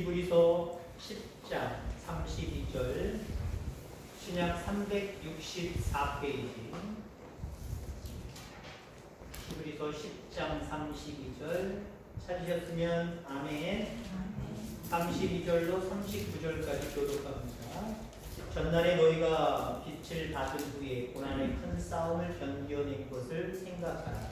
히브리서 10장 32절 신약 364페이지 히브리서 10장 32절 찾으셨으면 아멘 32절로 39절까지 교독합니다. 전날에 너희가 빛을 받은 후에 고난의 큰 싸움을 견뎌낸 것을 생각하라.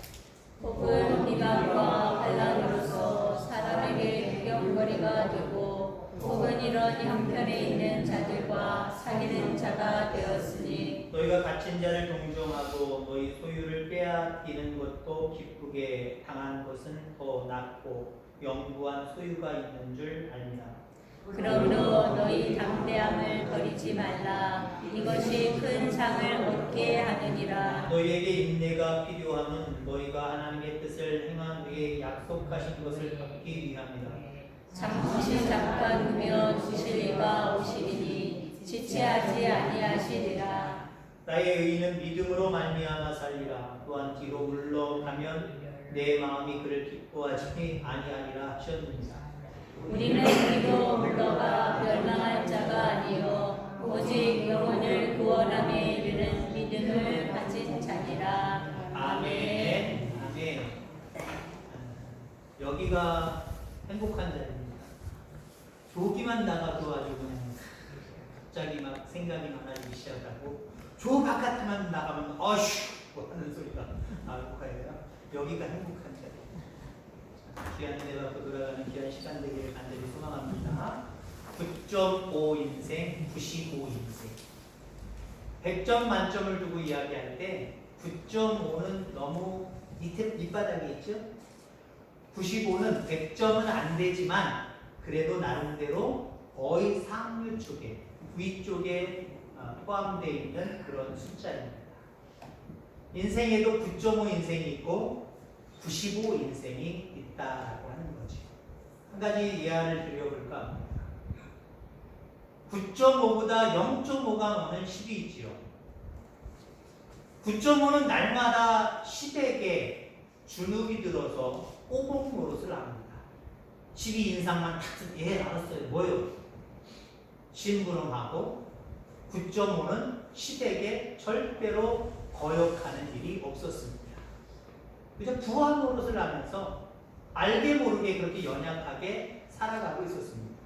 혹은 비방과 반란으로서 사람에게 구경거리가 되고 혹은 이런 형편에 있는 자들과 사귀는 자가 되었으니 너희가 갇힌 자를 동정하고 너희 소유를 빼앗기는 것도 기쁘게 당한 것은 더 낫고 영구한 소유가 있는 줄 알미라. 그러므로 너희 담대함을 버리지 말라 이것이 큰 상을 얻게 하느니라 너희에게 인내가 필요함은 너희가 하나님의 뜻을 행한 후에 약속하신 것을 받기 위함이다. 잠시 잠깐 후면 주실 이가 오시리니 지체하지 아니하시리라 나의 의인은 믿음으로 말미암아 살리라. 또한 뒤로 물러가면 내 마음이 그를 기뻐하지 아니하리라 하셨느니라. 우리는 뒤로 물러가 멸망할 자가 아니요 오직 영혼을 구원함에 이르는 믿음을 가진 자니라 아멘. 아멘. 여기가 행복한 자리입니다. 조기만 나가도 아주 그냥 갑자기 막 생각이 많아지기 시작하고 조 바깥만 나가면 어휴 뭐 하는 소리가 나올 거예요. 여기가 행복한 자리. 귀한 내 앞으로 돌아가는 귀한 시간 되기를 간절히 소망합니다. 9.5 인생, 95 인생. 100점 만점을 두고 이야기할 때 9.5는 너무 밑에 밑바닥에 있죠. 95는 100점은 안 되지만 그래도 나름대로 거의 상류 쪽에 위쪽에 어, 포함되어 있는 그런 숫자입니다. 인생에도 9.5 인생이 있고 95 인생이 있다라고 하는 거죠. 한 가지 예화를 드려볼까 합니다. 9.5보다 0.5가 오는 10이 있지요. 9.5는 날마다 10에게 주눅이 들어서 꼬봉 노릇을 합니다. 12 인상만 탁, 쓰- 예, 알았어요. 뭐요? 심부름하고 9.5는 10에게 절대로 거역하는 일이 없었습니다. 그래서 부하 노릇을 하면서 알게 모르게 그렇게 연약하게 살아가고 있었습니다.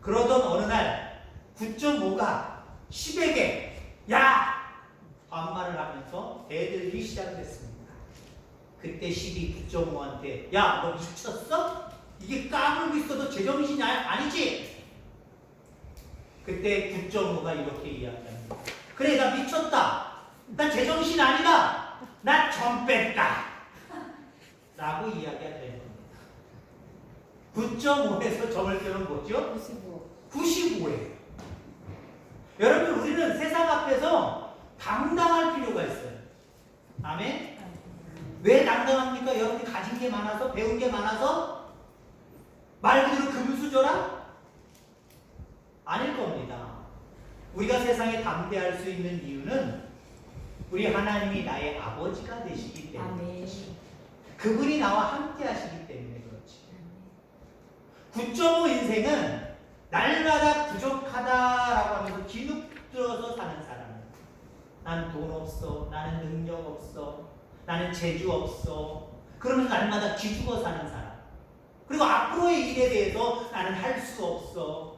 그러던 어느 날 9.5가 10에게 야! 반말을 하면서 대들기 시작했습니다. 그때 10이 9.5한테 야 너 미쳤어? 이게 까불고 있어도 제정신이 아- 아니지? 그때 9.5가 이렇게 이야기합니다. 그래 나 미쳤다. 나 제정신 아니다. 나 점 뺐다. 라고 이야기가 되는 겁니다. 9.5에서 점을 빼면 뭐죠? 95예요. 여러분 우리는 세상 앞에서 당당할 필요가 있어요. 아멘. 왜 당당합니까? 여러분이 가진 게 많아서 배운 게 많아서 말 그대로 금수저라? 아닐 겁니다. 우리가 세상에 담대할 수 있는 이유는 우리 하나님이 나의 아버지가 되시기 때문에 그분이 나와 함께 하시기 때문에 그렇지. 9.5 인생은 날마다 부족하다라고 하면서 기죽들어서 사는 사람이에요. 난돈 없어. 나는 능력 없어. 나는 재주 없어. 그러면서 날마다 기죽어 사는 사람. 그리고 앞으로의 일에 대해서 나는 할 수 없어.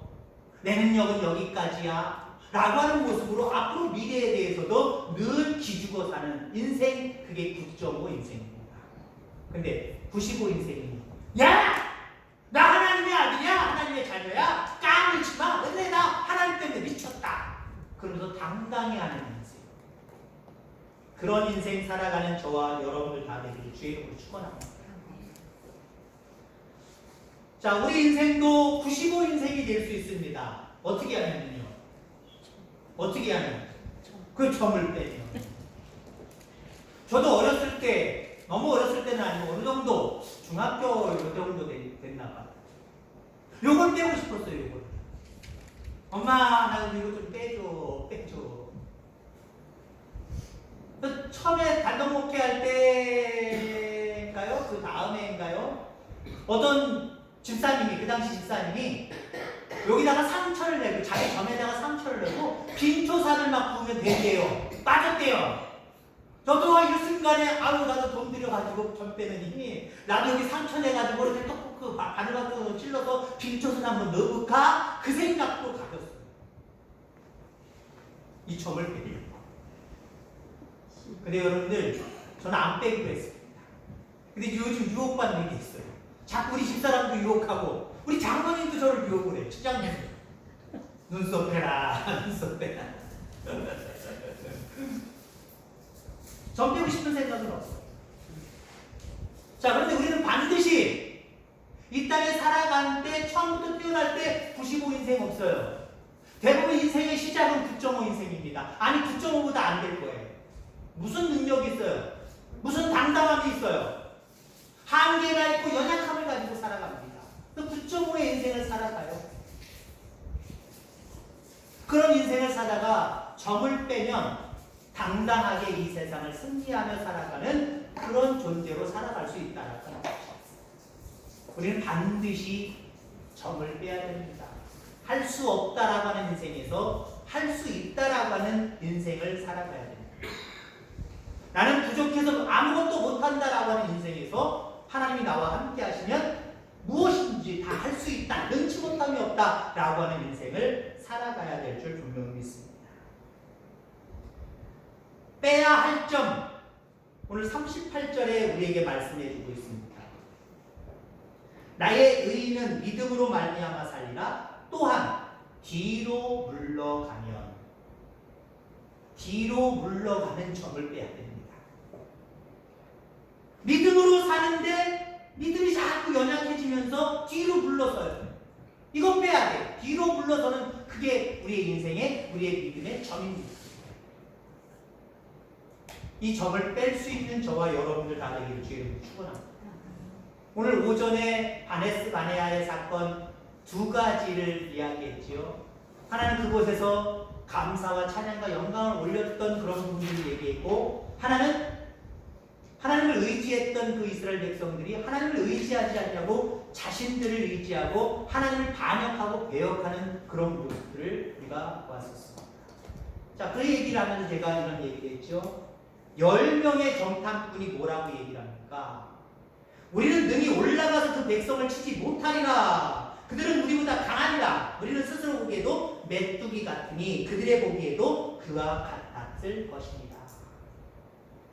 내 능력은 여기까지야. 라고 하는 모습으로 앞으로 미래에 대해서도 늘 기죽어 사는 인생, 그게 9.5 인생입니다. 근데 95 인생이 야! 나 하나님의 아들이야? 하나님의 자녀야? 까불지 마? 근데 나 하나님 때문에 미쳤다. 그러면서 당당히 하는 인생. 그런 인생 살아가는 저와 여러분들 다 되기를 주의 이름으로 축원합니다. 자 우리 인생도 95 인생이 될 수 있습니다. 어떻게 하냐면요. 어떻게 하냐 그 점을 빼요 저도 어렸을 때 너무 어렸을 때는 아니고 어느 정도 중학교 요 정도 되- 됐나 봐. 요걸 빼고 싶었어요, 요걸. 엄마, 나 이거 좀 빼줘, 빼줘. 그 처음에 단독 목회 할 때인가요? 그 다음에인가요? 어떤 집사님이 그 당시 집사님이 여기다가 상처를 내고 자기 점에다가 상처를 내고 빈초산을 막 부으면 된대요. 빠졌대요. 저도 이 순간에 아우 나도 돈 들여가지고 점 빼는 힘이 나도 여기 상처 내가지고 이렇게 떡국 바- 바늘 거 찔러서 빈초산 한번 넣어볼까 그 생각도 가졌어요. 이 점을 빼려고. 근데 여러분들 저는 안 빼기로 했습니다. 근데 요즘 유혹받는 게 있어요. 자꾸 우리 집사람도 유혹하고 우리 장모님도 저를 유혹을 해요. 추장님 눈썹 해라 눈썹 해라 전 빼고 싶은 생각은 없어요. 자 그런데 우리는 반드시 이 땅에 살아가는 때 처음부터 태어날 때 95인생 없어요. 대부분 인생의 시작은 9.5 인생입니다. 아니 9.5보다 안 될 거예요. 무슨 능력이 있어요? 무슨 당당함이 있어요? 한계가 있고 연약함을 가지고 살아갑니다. 그 9.5의 인생을 살아가요. 그런 인생을 살다가 점을 빼면 당당하게 이 세상을 승리하며 살아가는 그런 존재로 살아갈 수 있다는 거죠. 우리는 반드시 점을 빼야 됩니다. 할 수 없다라고 하는 인생에서 할 수 있다라고 하는 인생을 살아가야 됩니다. 나는 부족해서 아무것도 못한다라고 하는 인생에서 하나님이 나와 함께 하시면 무엇인지 다 할 수 있다, 능치 못함이 없다라고 하는 인생을 살아가야 될 줄 분명히 믿습니다. 빼야 할 점, 오늘 38절에 우리에게 말씀해 주고 있습니다. 나의 의인은 믿음으로 말미암아 살리라. 또한 뒤로 물러가면 뒤로 물러가는 점을 빼야 됩니다. 믿음으로 사는데 믿음이 자꾸 연약해지면서 뒤로 물러서요. 이거 빼야 돼. 뒤로 물러서는 그게 우리의 인생의 우리의 믿음의 점입니다. 이 점을 뺄 수 있는 저와 여러분들 다 되기를 주의 축원합니다. 오늘 오전에 바네스 바네아의 사건 두 가지를 이야기했지요. 하나는 그곳에서 감사와 찬양과 영광을 올렸던 그런 분들을 얘기했고 하나는 하나님을 의지했던 그 이스라엘 백성들이 하나님을 의지하지 않냐고 자신들을 의지하고 하나님을 반역하고 배역하는 그런 모습들을 우리가 보았었습니다. 자, 그 얘기를 하면서 제가 이런 얘기를 했죠. 10명의 정탐꾼이 뭐라고 얘기를 합니까? 우리는 능히 올라가서 그 백성을 치지 못하리라. 그들은 우리보다 강하리라. 우리는 스스로 보기에도 메뚜기 같으니 그들의 보기에도 그와 같았을 것입니다.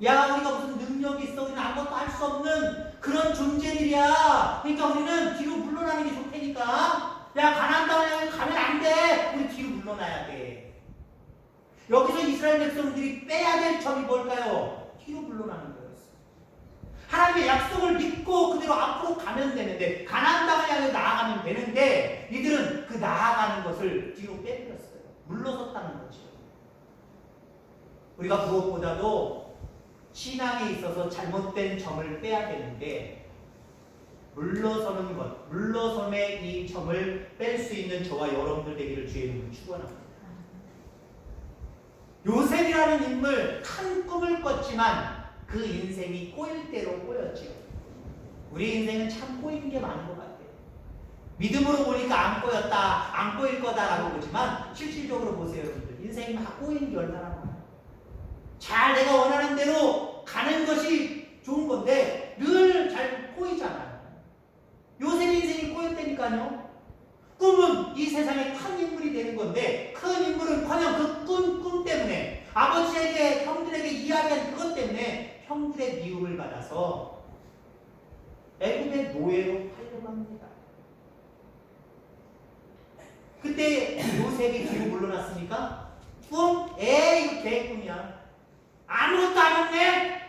야, 우리가 무슨 능력이 있어. 우리는 아무것도 할 수 없는 그런 존재들이야. 그러니까 우리는 뒤로 물러나는 게 좋다니까. 야, 땅을 향해 가면 안 돼. 우리 뒤로 물러나야 돼. 여기서 이스라엘 백성들이 빼야 될 점이 뭘까요? 뒤로 물러나는 거였어. 하나님의 약속을 믿고 그대로 앞으로 가면 되는데 가나안 땅을 향해 나아가면 되는데 이들은 그 나아가는 것을 뒤로 빼버렸어요. 물러섰다는 거죠. 우리가 무엇보다도 신앙에 있어서 잘못된 점을 빼야 되는데 물러서는 것, 물러섬의 이 점을 뺄 수 있는 저와 여러분들 되기를 주의 이름으로 축원합니다. 요셉이라는 인물 큰 꿈을 꿨지만 그 인생이 꼬일 대로 꼬였지요. 우리 인생은 참 꼬이는 게 많은 것 같아요. 믿음으로 보니까 안 꼬였다, 안 꼬일 거다라고 보지만 실질적으로 보세요, 여러분들. 인생이 막 꼬이는 게 얼마나 많아요. 잘 내가 원하는 대로 가는 것이 좋은 건데 늘 잘 꼬이잖아요. 요셉 인생이 꼬였다니까요. 꿈은 이 세상에 큰 인물이 되는 건데 큰 인물은커녕 그 꿈, 꿈 때문에 아버지에게 형들에게 이야기한 그것 때문에 형들의 미움을 받아서 애굽의 노예로 팔려갑니다. 그때 요셉이 뒤로 물러났으니까 꿈? 에이 개꿈이야. 아무것도 안 했네?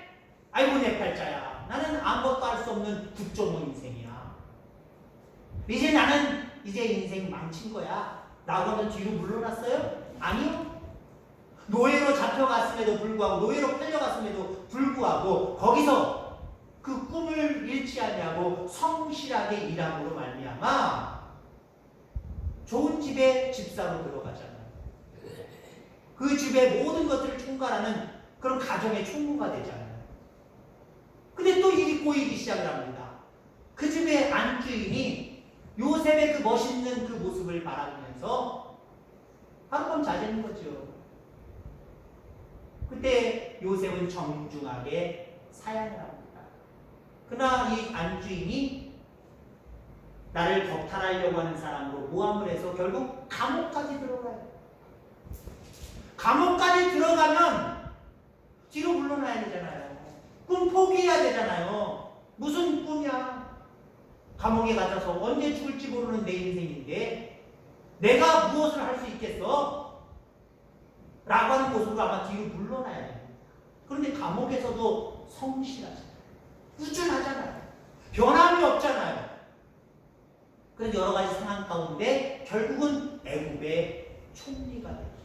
아이고 내 팔자야. 나는 아무것도 할 수 없는 9.5 인생이야. 이제 나는 이제 인생 망친 거야. 나고는 뒤로 물러났어요? 아니요. 노예로 잡혀갔음에도 불구하고 노예로 팔려갔음에도 불구하고 거기서 그 꿈을 잃지 않냐고 성실하게 일함으로 말미암아 좋은 집에 집사로 들어가잖아요. 그 집의 모든 것들을 총괄하는 그런 가정의 총무가 되잖아요. 근데 또 일이 꼬이기 시작을 합니다. 그 집의 안주인이 요셉의 그 멋있는 그 모습을 바라보면서 하룻밤 자제는 거죠. 그때 요셉은 정중하게 사양을 합니다. 그러나 이 안주인이 나를 덕탈하려고 하는 사람으로 모함을 해서 결국 감옥까지 들어가요. 감옥까지 들어가면 뒤로 물러나야 되잖아요. 꿈 포기해야 되잖아요. 무슨 꿈이야? 감옥에 갇혀서 언제 죽을지 모르는 내 인생인데 내가 무엇을 할 수 있겠어? 라고 하는 모습으로 아마 뒤로 물러나야 됩니다. 그런데 감옥에서도 성실하잖아요. 꾸준하잖아요. 변함이 없잖아요. 그런 여러 가지 상황 가운데 결국은 애굽의 총리가 됩니다.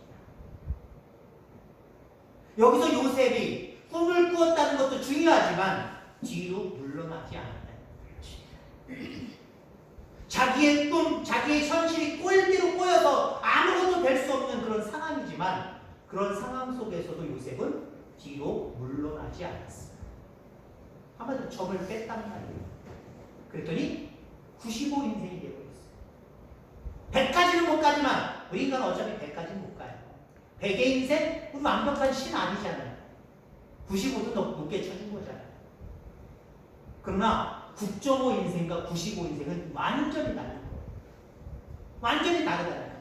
여기서 요셉이 꿈을 꾸었다는 것도 중요하지만 뒤로 물러나지 거죠. 자기의 꿈, 자기의 현실이 꼬일대로 꼬여서 아무것도 될 수 없는 그런 상황이지만 그런 상황 속에서도 요셉은 뒤로 물러나지 않았어요. 한마디로 점을 뺐단 말이에요. 그랬더니 95 인생이 되어버렸어요. 100까지는 못 가지만 우리 인간은 어차피 100까지는 못 가요. 100의 인생? 우리 완벽한 신 아니잖아요. 95도 더 높게 쳐준 거잖아요. 그러나 9.5 인생과 95 인생은 완전히 다른 거예요. 완전히 다르다는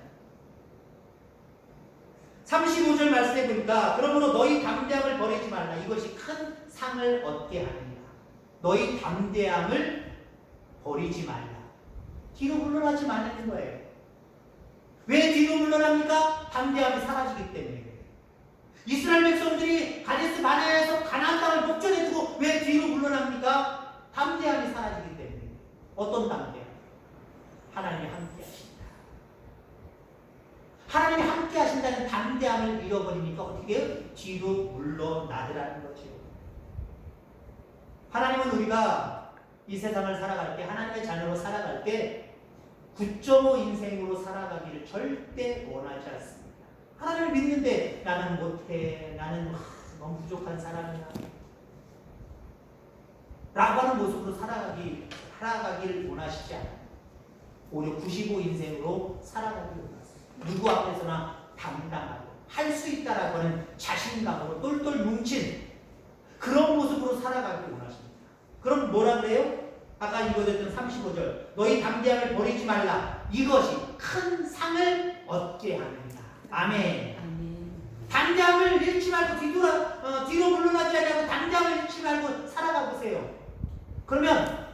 35절 말씀해 보니까 그러므로 너희 담대함을 버리지 말라 이것이 큰 상을 얻게 하느니라 너희 담대함을 버리지 말라 뒤로 물러나지 말라는 거예요 왜 뒤로 물러납니까? 담대함이 사라지기 때문에. 이스라엘 백성들이 가데스 바네아에서 가나안 땅을 목전에 두고 왜 뒤로 물러납니까? 담대함이 사라지기 때문에 어떤 담대함? 하나님이 함께 하신다 하나님이 함께 하신다는 담대함을 잃어버리니까 어떻게 해요? 뒤로 물러나더라는 거죠. 하나님은 우리가 이 세상을 살아갈 때 하나님의 자녀로 살아갈 때 9.5 인생으로 살아가기를 절대 원하지 않습니다. 하나님을 믿는데 나는 못해, 나는 하, 너무 부족한 사람이야. 라고 하는 모습으로 살아가기, 살아가기를 원하시지 않아요. 오히려 95 인생으로 살아가기를 원하세요. 누구 앞에서나 당당하고 할 수 있다라고 하는 자신감으로 똘똘 뭉친 그런 모습으로 살아가기를 원하십니다. 그럼 뭐라 그래요? 아까 읽어줬던 35절 너희 담대함을 버리지 말라 이것이 큰 상을 얻게 합니다. 아멘. 아멘. 담대함을 잃지 말고 뒤돌아 어, 뒤로 물러나지 않고 담대함을 잃지 말고 살아가 보세요. 그러면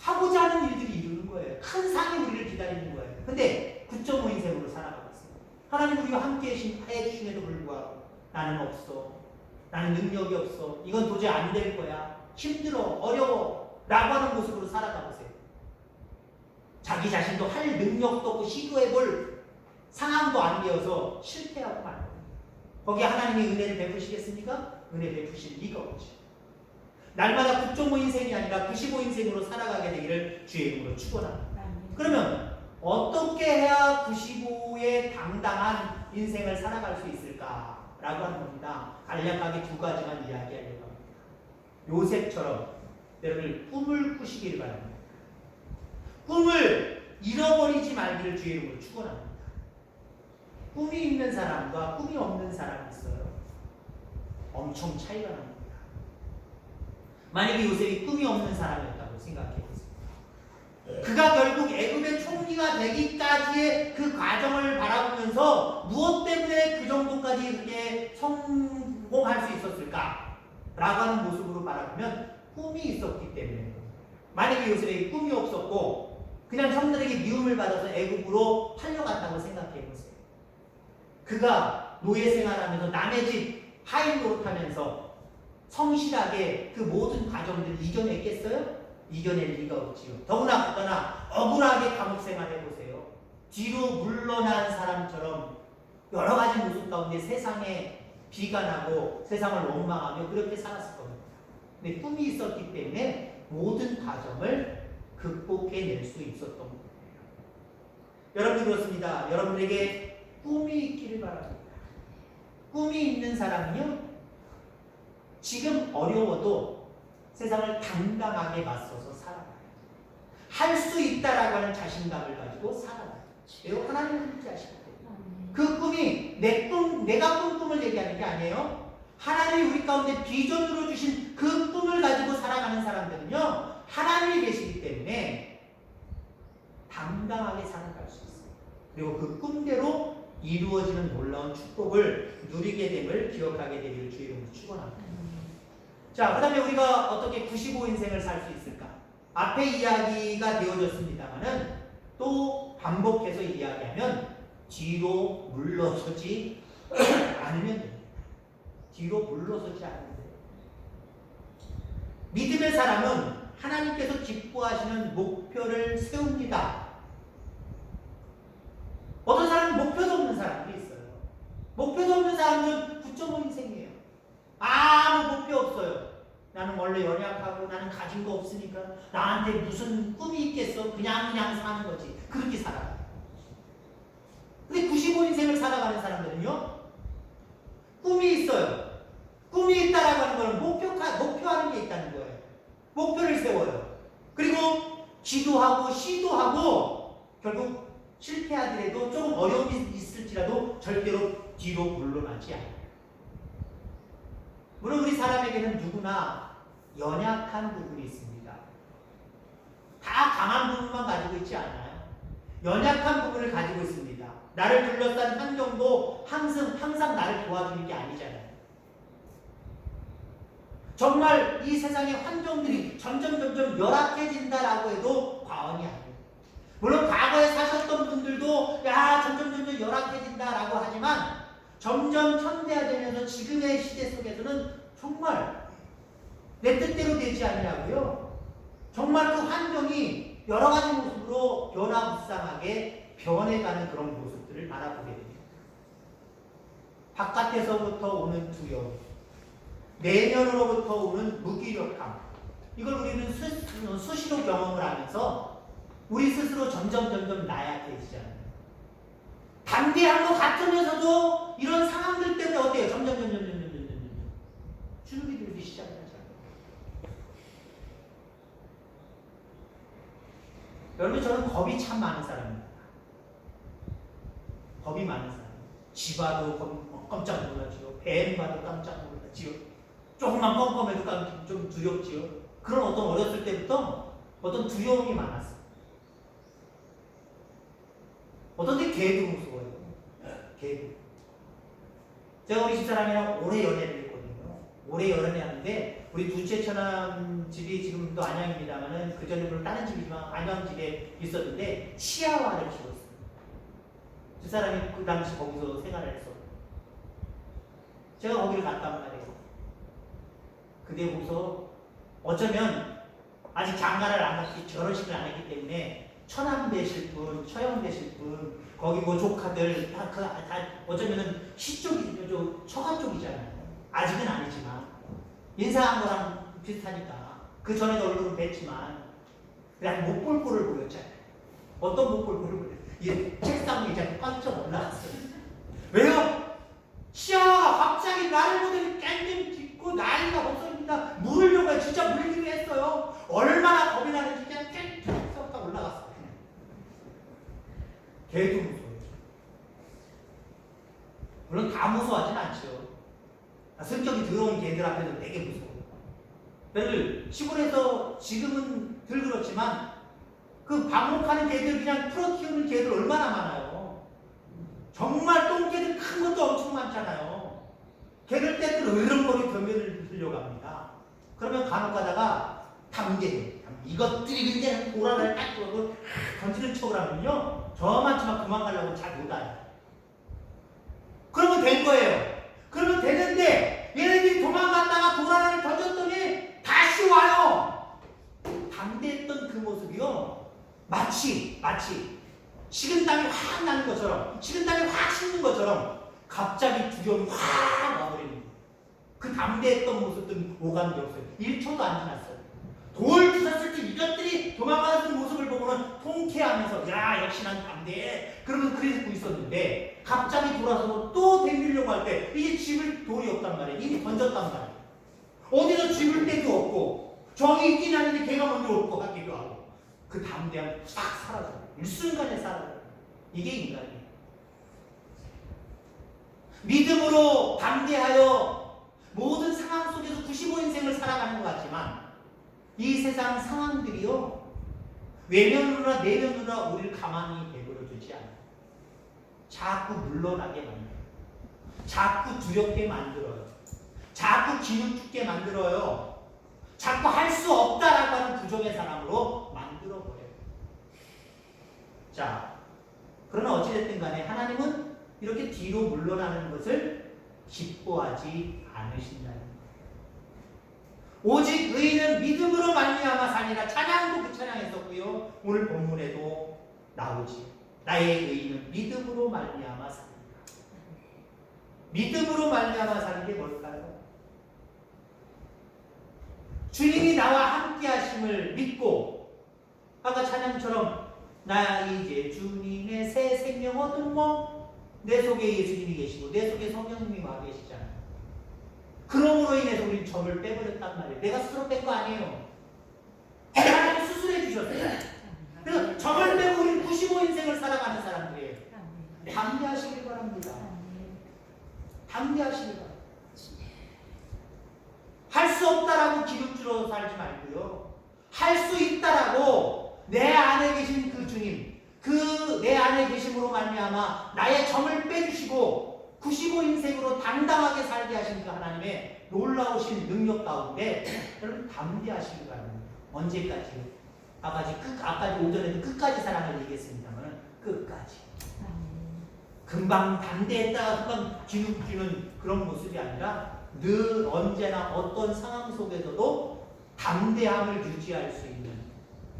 하고자 하는 일들이 이루는 거예요. 큰 상이 우리를 기다리는 거예요. 근데 9.5 인생으로 살아가고 있어요. 하나님 우리와 함께 해주심에도 불구하고 나는 없어. 나는 능력이 없어. 이건 도저히 안 될 거야. 힘들어. 어려워. 라고 하는 모습으로 살아가 보세요. 자기 자신도 할 능력도 없고 시도해볼 상황도 안 되어서 실패하고 말 거예요. 거기에 하나님이 은혜를 베푸시겠습니까? 은혜 베푸실 리가 없죠. 날마다 9.5 인생이 아니라 95 인생으로 살아가게 되기를 주의 이름으로 축원합니다. 그러면 어떻게 해야 95의 당당한 인생을 살아갈 수 있을까라고 하는 겁니다. 간략하게 두 가지만 이야기하려고 합니다. 요셉처럼 여러분 꿈을 꾸시길 바랍니다. 꿈을 잃어버리지 말기를 주의 이름으로 축원합니다. 꿈이 있는 사람과 꿈이 없는 사람이 있어요. 엄청 차이가 납니다. 만약에 요셉이 꿈이 없는 사람이었다고 생각해 보세요. 그가 결국 애굽의 총리가 되기까지의 그 과정을 바라보면서 무엇 때문에 그 정도까지 이렇게 성공할 수 있었을까? 라고 하는 모습으로 바라보면 꿈이 있었기 때문에 만약에 요셉에게 꿈이 없었고 그냥 형들에게 미움을 받아서 애굽으로 팔려갔다고 생각해 보세요. 그가 노예 생활하면서 남의 집 하인 노릇하면서 성실하게 그 모든 과정들을 이겨냈겠어요? 이겨낼 리가 없지요. 더구나 그러나 억울하게 감옥 생활해 보세요. 뒤로 물러난 사람처럼 여러 가지 모습 가운데 세상에 비관하고 세상을 원망하며 그렇게 살았을 겁니다. 근데 꿈이 있었기 때문에 모든 과정을 극복해낼 수 있었던 거예요. 여러분 그렇습니다. 여러분에게 꿈이 있기를 바랍니다. 꿈이 있는 사람은요, 지금 어려워도 세상을 당당하게 맞서서 살아가요. 할 수 있다라고 하는 자신감을 가지고 살아가요. 왜요? 하나님을 의지하시기 때문에. 그 꿈이 내 꿈, 내가 꾼 꿈을 얘기하는 게 아니에요. 하나님이 우리 가운데 비전으로 주신 그 꿈을 가지고 살아가는 사람들은요, 하나님이 계시기 때문에 당당하게 살아갈 수 있어요. 그리고 그 꿈대로 이루어지는 놀라운 축복을 누리게 됨을 기억하게 되기를 주의 이름으로 축원합니다. 자, 그 다음에 우리가 어떻게 95인생을 살 수 있을까? 앞에 이야기가 되어졌습니다만은 또 반복해서 이야기하면 뒤로 물러서지 않으면 돼요. 뒤로 물러서지 않으면 돼요. 믿음의 사람은 하나님께서 기뻐하시는 목표를 세웁니다. 어떤 사람은 목표도 없는 사람들이 있어요. 목표도 없는 사람들은 9.5 인생이에요. 아무 목표 없어요. 나는 원래 연약하고 나는 가진 거 없으니까 나한테 무슨 꿈이 있겠어? 그냥 그냥 사는 거지. 그렇게 살아요. 근데 95인생을 살아가는 사람들은요, 꿈이 있어요. 꿈이 있다라고 하는 거는 목표, 목표하는 게 있다는 거예요. 목표를 세워요. 그리고 기도하고 시도하고 결국 실패하더라도 조금 어려움이 있을지라도 절대로 뒤로 물러나지 않아요. 물론 우리 사람에게는 누구나 연약한 부분이 있습니다. 다 강한 부분만 가지고 있지 않아요. 연약한 부분을 가지고 있습니다. 나를 둘러싼 환경도 항상, 항상 나를 도와주는 게 아니잖아요. 정말 이 세상의 환경들이 점점 점점 열악해진다라고 해도 과언이 아니에요. 물론 과거에 사셨던 분들도 야 점점 점점 열악해진다라고 하지만 점점 현대화되면서 지금의 시대 속에서는 정말 내 뜻대로 되지 않냐고요. 정말 그 환경이 여러 가지 모습으로 변화무쌍하게 변해가는 그런 모습들을 바라보게 됩니다. 바깥에서부터 오는 두려움, 내면으로부터 오는 무기력함, 이걸 우리는 수, 수시로 경험을 하면서 우리 스스로 점점 점점 나약해지잖아요. 담대한 것 같으면서도 이런 상황들 때문에 어때요? 점점 점점 점점 점점 점점 주눅이 들기 시작하잖아요. 여러분 저는 겁이 참 많은 사람입니다. 겁이 많은 사람. 쥐 봐도 겁- 깜짝 놀라지요. 뱀 봐도 깜짝 놀라지요. 조금만 껌껌해도 깜- 좀 두렵지요. 그런 어떤 어렸을 때부터 어떤 두려움이 많았어요. 어떤 때 개도 무서워요. 개도. 제가 우리 집사람이랑 오래 연애를 오래 연애를 하는데 우리 둘째 처남 집이 지금도 안양입니다만은 그 전에 물론 다른 집이지만 안양 집에 있었는데 치아와를 키웠어요. 집사람이 그 당시 거기서 생활을 했어. 제가 거기를 갔단 말이에요. 근데 거기서 어쩌면 아직 장가를 안 했기 결혼식을 안 했기 때문에 처남 되실 분, 처형 되실 분, 거기 뭐 조카들 다, 그, 다 어쩌면은 시 쪽이 저 처가 쪽이잖아요. 아직은 아니지만 인사한 거랑 비슷하니까 그 전에도 얼굴은 뵀지만 그냥 못 볼 꼴을 보였잖아요. 어떤 못 볼 꼴을 보였어요? 이 책상 의자에 깜짝 올라갔어요. 왜요? 시아가 갑자기 나를 보더니 깽깽 짖고 난리가 없습니다. 물으려고 해. 진짜 물기로 했어요. 얼마나 겁이 나는지 그냥 깽깽 썩다 올라갔어요. 개도 무서워요. 물론 다 무서워하진 않죠. 성격이 더러운 개들 앞에서 되게 무서워요. 얘를 시골에서 지금은 덜 그렇지만 그 방목하는 개들 그냥 풀어 키우는 개들 얼마나 많아요. 정말 똥개들 큰 것도 엄청 많잖아요. 개들 때들 으름거리 변면을 들려갑니다. 그러면 간혹 가다가 담게 이것들이 그냥 도라를 딱 들고 던지는 척을 하면요. 저만치만 그만 가려고 잘 못 와요. 그러면 된 거예요. 그러면 되는데 얘네들이 도망갔다가 도라를 던졌더니 다시 와요. 담대했던 그 모습이요. 마치 마치 식은땀이 확 나는 것처럼 식은땀이 확 식는 것처럼 갑자기 두려움이 확 와버리는 거예요. 그 담대했던 모습들은 오가는 게 없어요. 1초도 안 지났어요. 돌 부쉈을 때 이것들이 도망가는 모습을 보고는 통쾌하면서 야 역시 난 담대해 그러면 그러고 있었는데 갑자기 돌아서서 또 댕기려고 할 때 이게 집을 돌이 없단 말이에요 이미 던졌단 말이에요 어디서 집을 데도 없고 정이 있긴 하는데 걔가 먼저 없고 하기도 하고 그 담대함 싹 사라져. 일순간에 사라져. 이게 인간이에요. 믿음으로 담대하여 모든 상황 속에서 95인생을 살아가는 것 같지만 이 세상 상황들이요 외면으로나 내면으로나 우리를 가만히 내버려 두지 않아요. 자꾸 물러나게 만들어요. 자꾸 두렵게 만들어요. 자꾸 기죽게 만들어요. 자꾸 할 수 없다라고 하는 부정의 사람으로 만들어 버려요. 자, 그러나 어찌됐든 간에 하나님은 이렇게 뒤로 물러나는 것을 기뻐하지 않으신다는. 오직 의인은 믿음으로 말미암아 사니라 찬양도 그 찬양했었고요. 오늘 본문에도 나오지. 나의 의인은 믿음으로 말미암아 사니라. 믿음으로 말미암아 사는 게 뭘까요? 주님이 나와 함께 하심을 믿고 아까 찬양처럼 나 이제 주님의 새 생명 얻은 뭐내 속에 예수님이 계시고 내 속에 성령님이 와 계시잖아요. 그러므로 인해서 우리는 점을 빼버렸단 말이에요. 내가 스스로 뺀 거 아니에요. 하나님 수술해 주셨어요. 그래서 점을 빼고 우리는 95인생을 살아가는 사람들이에요. 담대하시길 바랍니다. 담대하시길 바랍니다. 할 수 없다라고 기름주로 살지 말고요. 할 수 있다라고 내 안에 계신 그 주님, 그 내 안에 계심으로 말미암아 나의 점을 빼주시고 95인생으로 당당하게 살게 하신 그 하나님의 놀라우신 능력 가운데 여러분 담대하시길 바랍니다. 언제까지? 아까지 끝, 아까지 오전에도 끝까지 사랑을 얘기했습니다만 끝까지. 금방 담대했다가 금방 기죽지는 그런 모습이 아니라 늘 언제나 어떤 상황 속에서도 담대함을 유지할 수 있는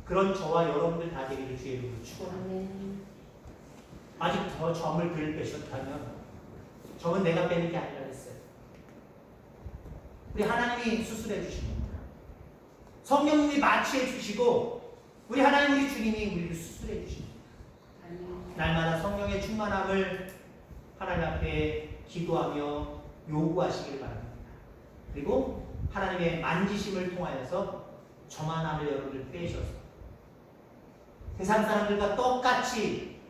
그런 저와 여러분들 다 되기를 주의 이름으로 축원합니다. 아직 더 점을 덜 빼셨다면 점은 내가 빼는 게 아니라 그랬어요. 우리 하나님이 수술해 주신 겁니다. 성령님이 마취해 주시고 우리 하나님 우리 주님이 우리를 수술해 주십니다. 날마다 성령의 충만함을 하나님 앞에 기도하며 요구하시길 바랍니다. 그리고 하나님의 만지심을 통하여서 저만함을 여러분들 빼셔서 세상 사람들과 똑같이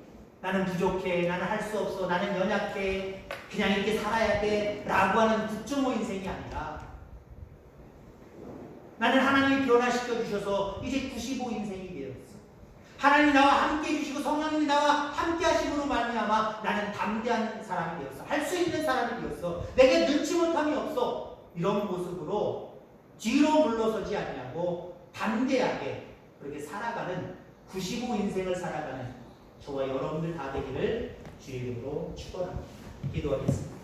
나는 부족해, 나는 할 수 없어, 나는 연약해, 그냥 이렇게 살아야 돼 라고 하는 9.5 인생이 아니라 나는 하나님이 변화시켜 주셔서 이제 95 인생이 되었어. 하나님이 나와 함께 해주시고 성령님이 나와 함께 하심으로 말미암아 나는 담대한 사람이 되었어. 할 수 있는 사람이 되었어. 내게 눈치 못함이 없어. 이런 모습으로 뒤로 물러서지 아니하고 담대하게 그렇게 살아가는 95 인생을 살아가는 저와 여러분들 다 되기를 주의 이름으로 축원합니다. 기도하겠습니다.